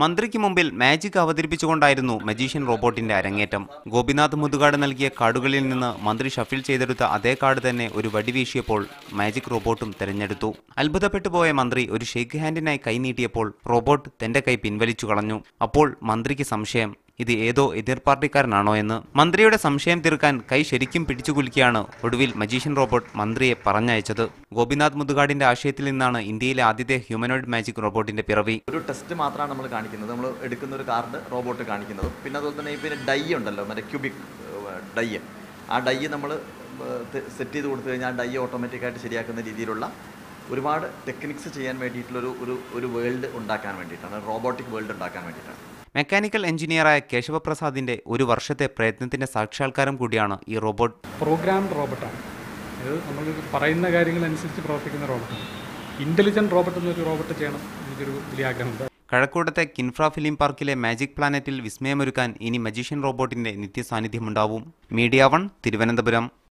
മന്ത്രിക്ക് മുമ്പിൽ magic അവതരിപ്പിച്ചുകൊണ്ടായിരുന്നു magician റോബോട്ടിന്റെ അരങ്ങേറ്റം. ഗോപിനാഥ് മുതുകാട് നൽകിയ കാർഡുകളിൽ നിന്ന് മന്ത്രി ഷഫിൽ ചെയ്തെടുത്ത അതേ കാർഡ് തന്നെ ഒരു വടി വീശിയപ്പോൾ മാജിക് റോബോട്ടും തെരഞ്ഞെടുത്തു. അത്ഭുതപ്പെട്ടു പോയ മന്ത്രി ഒരു ഷേക്ക് ഹാൻഡിനായി കൈ നീട്ടിയപ്പോൾ റോബോട്ട് തന്റെ കൈ പിൻവലിച്ചു കളഞ്ഞു. അപ്പോൾ മന്ത്രിക്ക് സംശയം ഇത് ഏതോ എതിർ പാർട്ടിക്കാരനാണോ എന്ന് മന്ത്രിയുടെ സംശയം തീർക്കാൻ കൈ ശരിക്കും പിടിച്ചുകുലുക്കിയാണ് ഒടുവിൽ മജീഷ്യൻ റോബോട്ട് മന്ത്രിയെ പറഞ്ഞയച്ചത്. ഗോപിനാഥ് മുതുകാടിന്റെ ആശയത്തിൽ നിന്നാണ് ഇന്ത്യയിലെ ആദ്യത്തെ ഹ്യൂമനോയിഡ് മാജിക് റോബോട്ടിന്റെ പിറവി. ഒരു ടെസ്റ്റ് മാത്രമാണ് നമ്മൾ കാണിക്കുന്നത്. നമ്മൾ എടുക്കുന്ന ഒരു കാർഡ് റോബോട്ട് കാണിക്കുന്നത്. പിന്നെ അതുപോലെ തന്നെ പിന്നെ ഡൈ ഉണ്ടല്ലോ മറ്റേ ക്യൂബിക് ഡൈ. ആ ഡൈ നമ്മൾ സെറ്റ് ചെയ്ത് കൊടുത്തു കഴിഞ്ഞാൽ ഡൈ ഓട്ടോമാറ്റിക്കായിട്ട് ശരിയാക്കുന്ന രീതിയിലുള്ള ഒരുപാട് ടെക്നിക്സ് ചെയ്യാൻ വേണ്ടിയിട്ടുള്ളൊരു ഒരു ഒരു വേൾഡ് ഉണ്ടാക്കാൻ വേണ്ടിയിട്ടാണ് റോബോട്ടിക് വേൾഡ് ഉണ്ടാക്കാൻ വേണ്ടിയിട്ടാണ്. മെക്കാനിക്കൽ എഞ്ചിനീയറായ കേശവപ്രസാദിന്റെ ഒരു വർഷത്തെ പ്രയത്നത്തിന്റെ സാക്ഷാത്കാരം കൂടിയാണ് ഈ റോബോട്ട്. പ്രോഗ്രാംഡ് റോബോട്ടാണ്. ഇത് നമ്മൾ പറയുന്ന കാര്യങ്ങൾ അനുസരിച്ച് പ്രവർത്തിക്കുന്ന റോബോട്ടാണ്. ഇന്റലിജന്റ് റോബോട്ട് എന്നൊരു റോബോട്ട് ചെയ്യണം എനിക്കൊരു വലിയ ആഗ്രഹമുണ്ട്. കഴക്കൂടത്തെ കിൻഫ്ര ഫിലിം പാർക്കിലെ മാജിക് പ്ലാനറ്റിൽ വിസ്മയമൊരുക്കാൻ ഇനി മജീഷ്യൻ റോബോട്ടിന്റെ നിത്യസാന്നിധ്യമുണ്ടാവും. Media one Thiruvananthapuram.